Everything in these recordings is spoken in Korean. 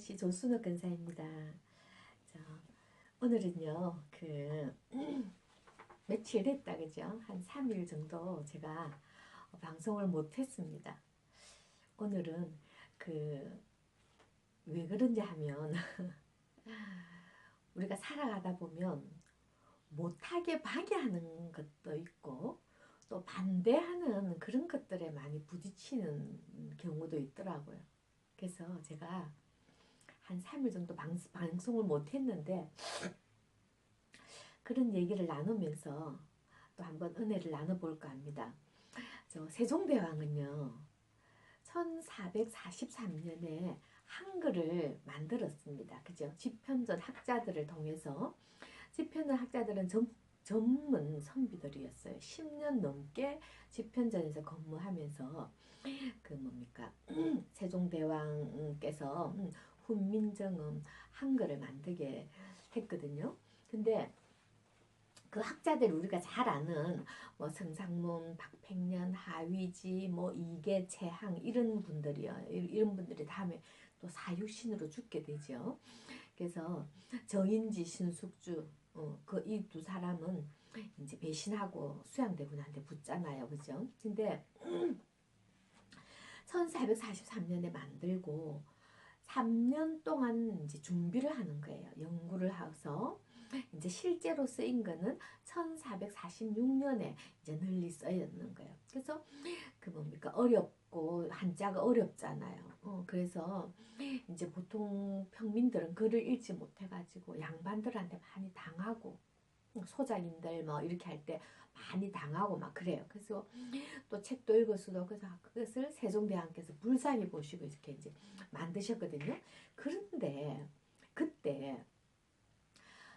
안녕시 조순호 근사입니다. 자, 오늘은요, 그, 며칠 됐다, 그죠? 한 3일 정도 제가 방송을 못 했습니다. 오늘은 그, 왜 그런지 하면, 우리가 살아가다 보면 못하게 방해하는 것도 있고, 또 반대하는 그런 것들에 많이 부딪히는 경우도 있더라고요. 그래서 제가 한 3일 정도 방, 방송을 못 했는데 그런 얘기를 나누면서 또 한번 은혜를 나눠볼까 합니다. 저 세종대왕은요 1443년에 한글을 만들었습니다. 그죠? 집현전 학자들을 통해서 집현전 학자들은 전, 전문 선비들이었어요. 10년 넘게 집현전에서 근무하면서 그 뭡니까 세종대왕께서 훈민정음 한글을 만들게 했거든요. 근데 그 학자들 우리가 잘 아는 뭐 성상문, 박팽년, 하위지, 뭐 이계, 채항 이런 분들이요. 이런 분들이 다음에 또 사육신으로 죽게 되죠. 그래서 정인지, 신숙주 어, 그 이 두 사람은 이제 배신하고 수양대군한테 붙잖아요. 그죠? 근데 1443년에 만들고 3년 동안 이제 준비를 하는 거예요. 연구를 해서 이제 실제로 쓰인 거는 1446년에 이제 널리 써있는 거예요. 그래서 그 뭡니까 어렵고 한자가 어렵잖아요. 어, 그래서 이제 보통 평민들은 글을 읽지 못해가지고 양반들한테 많이 당하고 소장님들 뭐 이렇게 할 때 많이 당하고 막 그래요. 그래서 또 책도 읽을 수도 그래서 그것을 세종대왕께서 불쌍히 보시고 이렇게 이제 만드셨거든요. 그런데 그때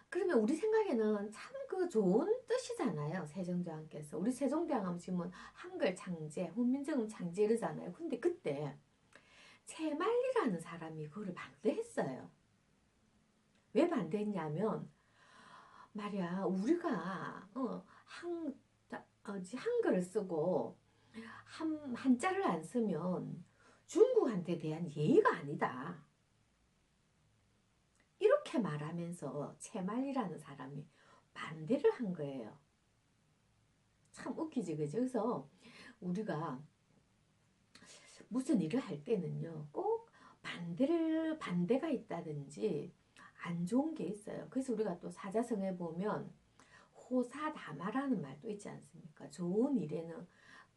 그러면 우리 생각에는 참 그 좋은 뜻이잖아요. 세종대왕께서 우리 세종대왕 하면 지금 한글 창제, 훈민정음 창제 이러잖아요. 근데 그때 채말리라는 사람이 그거를 반대했어요. 왜 반대했냐면 말이야 우리가 어, 한 어, 한글을 쓰고 한 한자를 안 쓰면 중국한테 대한 예의가 아니다. 이렇게 말하면서 채말이라는 사람이 반대를 한 거예요. 참 웃기지 그죠? 그래서 우리가 무슨 일을 할 때는요 꼭 반대를 반대가 있다든지 안 좋은 게 있어요. 그래서 우리가 또 사자성에 보면 호사다마라는 말도 있지 않습니까? 좋은 일에는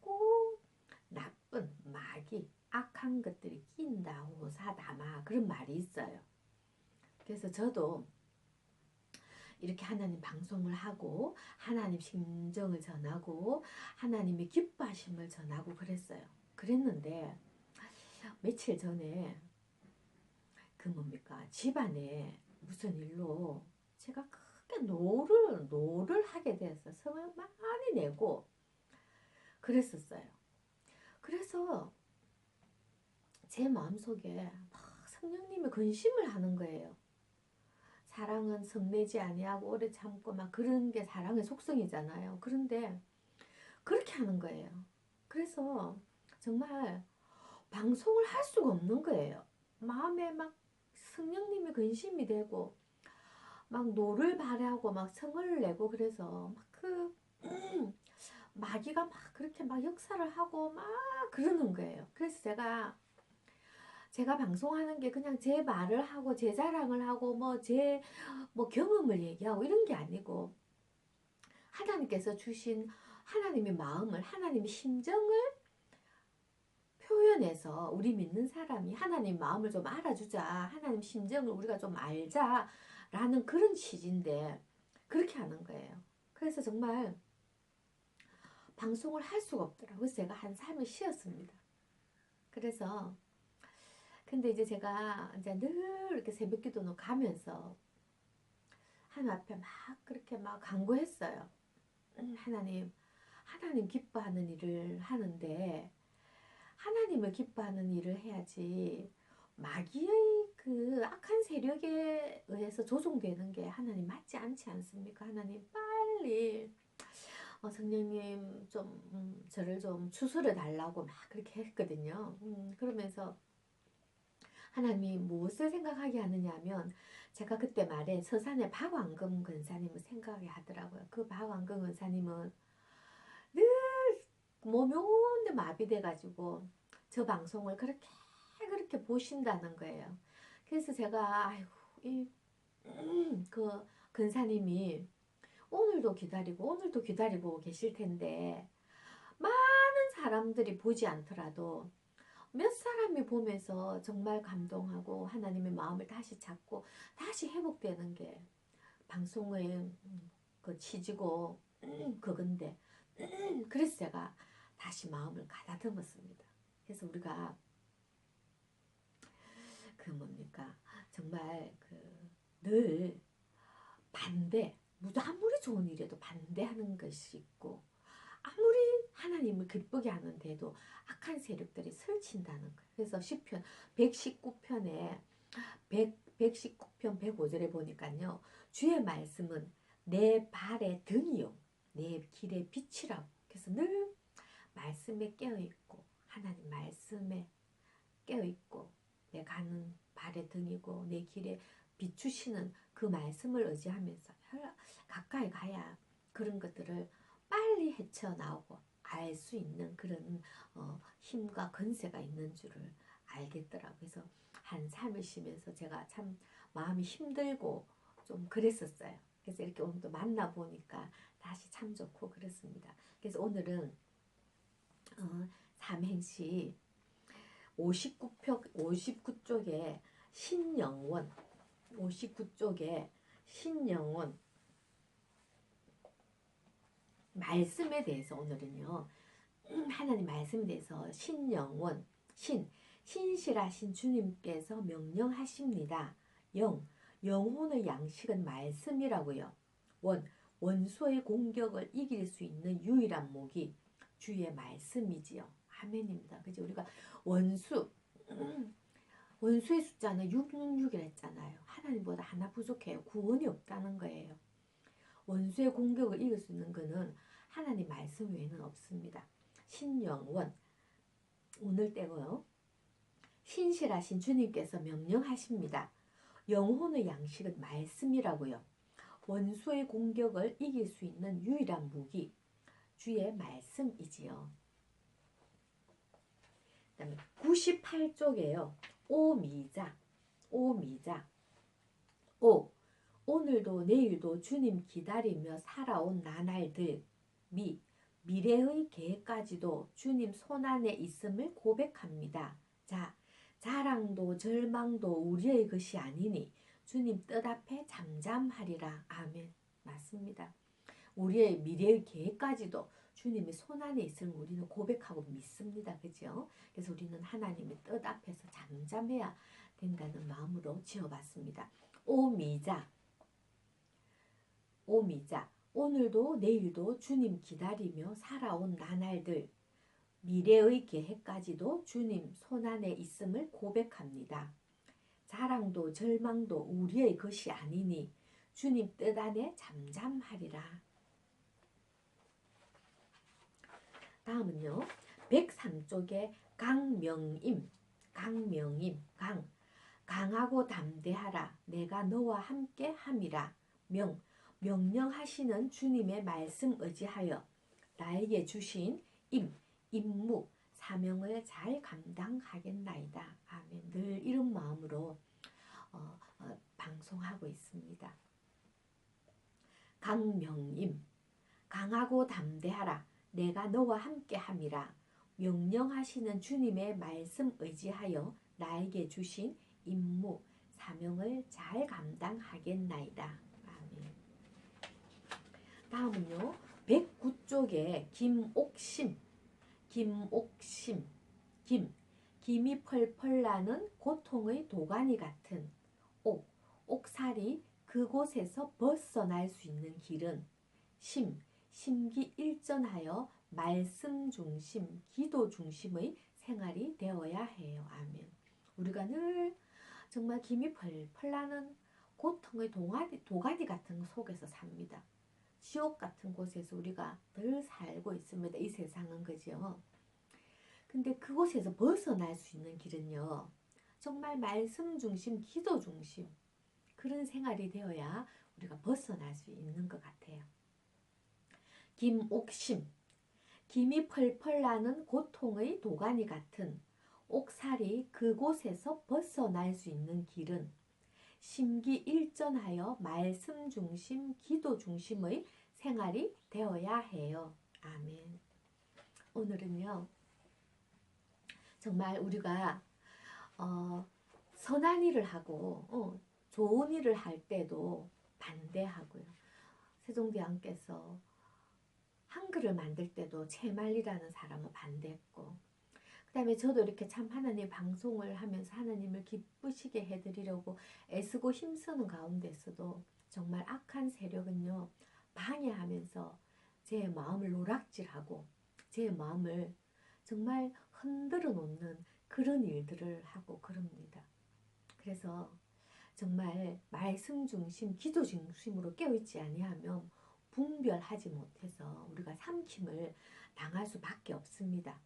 꼭 나쁜 마귀, 악한 것들이 낀다. 호사다마 그런 말이 있어요. 그래서 저도 이렇게 하나님 방송을 하고 하나님 심정을 전하고 하나님의 기뻐하심을 전하고 그랬어요. 그랬는데 며칠 전에 그 뭡니까 집안에 무슨 일로 제가 크게 노를 노를 하게 돼서 성을 많이 내고 그랬었어요. 그래서 제 마음속에 성령님의 근심을 하는 거예요. 사랑은 성내지 아니하고 오래 참고 막 그런 게 사랑의 속성이잖아요. 그런데 그렇게 하는 거예요. 그래서 정말 방송을 할 수가 없는 거예요. 마음에 막 성령님의 근심이 되고 막 노를 발하고 막 성을 내고 그래서 막그 마귀가 막 그렇게 막 역사를 하고 막 그러는 거예요. 그래서 제가 제가 방송하는 게 그냥 제 말을 하고 제 자랑을 하고 뭐 제뭐 경험을 얘기하고 이런 게 아니고 하나님께서 주신 하나님의 마음을 하나님의 심정을 표현해서 우리 믿는 사람이 하나님 마음을 좀 알아주자. 하나님 심정을 우리가 좀 알자. 라는 그런 취지인데 그렇게 하는 거예요. 그래서 정말 방송을 할 수가 없더라고요. 그래서 제가 한 3일 쉬었습니다. 그래서 근데 이제 제가 이제 늘 이렇게 새벽 기도는 가면서 하나님 앞에 막 그렇게 막 간구했어요. 음, 하나님, 하나님 기뻐하는 일을 하는데 하나님을 기뻐하는 일을 해야지 마귀의 그 악한 세력에 의해서 조종되는 게 하나님 맞지 않지 않습니까? 하나님 빨리 어, 성령님 좀 음, 저를 좀 추스려 달라고 막 그렇게 했거든요. 음, 그러면서 하나님이 무엇을 생각하게 하느냐 하면 제가 그때 말에 서산의 박왕금 근사님을 생각하게 하더라고요. 그 박왕금 근사님은 늘 몸이 온데 마비돼가지고 저 방송을 그렇게 그렇게 보신다는 거예요. 그래서 제가 아이고 이 그 근사님이 오늘도 기다리고 오늘도 기다리고 계실 텐데 많은 사람들이 보지 않더라도 몇 사람이 보면서 정말 감동하고 하나님의 마음을 다시 잡고 다시 회복되는 게 방송의 그 취지고 그건데 그래서 제가 다시 마음을 가다듬었습니다. 그래서 우리가 그 뭡니까 정말 그 늘 반대 아무리 좋은 일에도 반대하는 것이 있고 아무리 하나님을 기쁘게 하는데도 악한 세력들이 설친다는 거예요. 그래서 시편 119편에 100, 119편 105절에 보니까요. 주의 말씀은 내 발의 등이요. 내 길의 빛이라고. 그래서 늘 말씀에 깨어있고 하나님 말씀에 깨어있고 내 가는 발의 등이고 내 길에 비추시는 그 말씀을 의지하면서 가까이 가야 그런 것들을 빨리 헤쳐나오고 알 수 있는 그런 어, 힘과 건세가 있는 줄을 알겠더라고요. 그래서 한 3일 쉬면서 제가 참 마음이 힘들고 좀 그랬었어요. 그래서 이렇게 오늘 또 만나보니까 다시 참 좋고 그렇습니다. 그래서 오늘은 어, 삼행시 59표, 59쪽에 신영원 59쪽에 신영원 말씀에 대해서 오늘은요. 하나님 말씀에 대해서 신영원 신 신실하신 주님께서 명령하십니다. 영 영혼의 양식은 말씀이라고요. 원 원수의 공격을 이길 수 있는 유일한 목이 주의 말씀이지요. 아멘입니다. 그죠? 우리가 원수 원수의 숫자는 666이라 했잖아요. 하나님보다 하나 부족해요. 구원이 없다는 거예요. 원수의 공격을 이길 수 있는 것은 하나님 말씀 외에는 없습니다. 신영원 오늘 때고요. 신실하신 주님께서 명령하십니다. 영혼의 양식은 말씀이라고요. 원수의 공격을 이길 수 있는 유일한 무기 주의 말씀이지요. 그 다음에 98쪽에요. 오미자 오미자 오 오늘도 내일도 주님 기다리며 살아온 나날들 미 미래의 계획까지도 주님 손안에 있음을 고백합니다. 자, 자랑도 절망도 우리의 것이 아니니 주님 뜻 앞에 잠잠하리라. 아멘. 맞습니다. 우리의 미래의 계획까지도 주님의 손 안에 있음을 우리는 고백하고 믿습니다. 그죠? 그래서 우리는 하나님의 뜻 앞에서 잠잠해야 된다는 마음으로 지어봤습니다. 오미자 오미자 오늘도 내일도 주님 기다리며 살아온 나날들 미래의 계획까지도 주님 손안에 있음을 고백합니다. 자랑도 절망도 우리의 것이 아니니 주님 뜻 안에 잠잠하리라. 다음은요. 103쪽에 강명임, 강명임, 강. 강하고 담대하라. 내가 너와 함께 함이라. 명. 명령하시는 주님의 말씀 의지하여 나에게 주신 임, 임무, 사명을 잘 감당하겠나이다. 아멘. 늘 이런 마음으로 어, 어, 방송하고 있습니다. 강명임, 강하고 담대하라. 내가 너와 함께 함이라. 명령하시는 주님의 말씀 의지하여 나에게 주신 임무, 사명을 잘 감당하겠나이다. 다음은요. 109쪽에 김옥심, 김옥심, 김, 김이 펄펄 나는 고통의 도가니 같은 옥, 옥살이 그곳에서 벗어날 수 있는 길은 심, 심기 일전하여 말씀 중심, 기도 중심의 생활이 되어야 해요. 아멘. 우리가 늘 정말 김이 펄펄 나는 고통의 동아리, 도가니 같은 속에서 삽니다. 지옥 같은 곳에서 우리가 늘 살고 있습니다. 이 세상은 그죠. 근데 그곳에서 벗어날 수 있는 길은요. 정말 말씀 중심, 기도 중심 그런 생활이 되어야 우리가 벗어날 수 있는 것 같아요. 김옥심 김이 펄펄 나는 고통의 도가니 같은 옥살이 그곳에서 벗어날 수 있는 길은 심기 일전하여 말씀 중심, 기도 중심의 생활이 되어야 해요. 아멘. 오늘은요, 정말 우리가 어, 선한 일을 하고 어, 좋은 일을 할 때도 반대하고요. 세종대왕께서 한글을 만들 때도 채말리라는 사람은 반대했고 그 다음에 저도 이렇게 참 하나님 방송을 하면서 하나님을 기쁘시게 해드리려고 애쓰고 힘쓰는 가운데서도 정말 악한 세력은요 방해하면서 제 마음을 노락질하고 제 마음을 정말 흔들어 놓는 그런 일들을 하고 그럽니다. 그래서 정말 말씀 중심, 기도 중심으로 깨어있지 아니하면 분별하지 못해서 우리가 삼킴을 당할 수밖에 없습니다.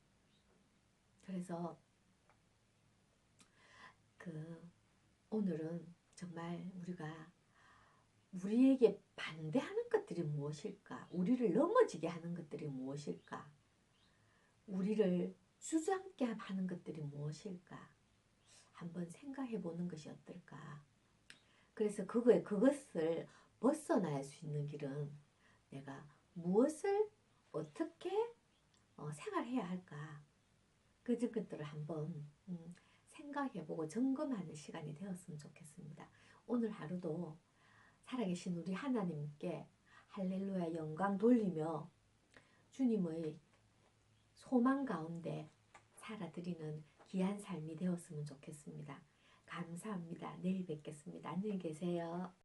그래서 그 오늘은 정말 우리가 우리에게 반대하는 것들이 무엇일까? 우리를 넘어지게 하는 것들이 무엇일까? 우리를 주저앉게 하는 것들이 무엇일까? 한번 생각해 보는 것이 어떨까? 그래서 그거에 그것을 벗어날 수 있는 길은 내가 무엇을 어떻게 어, 생활해야 할까? 그 것들을 한번 음, 생각해보고 점검하는 시간이 되었으면 좋겠습니다. 오늘 하루도 살아계신 우리 하나님께 할렐루야 영광 돌리며 주님의 소망 가운데 살아드리는 귀한 삶이 되었으면 좋겠습니다. 감사합니다. 내일 뵙겠습니다. 안녕히 계세요.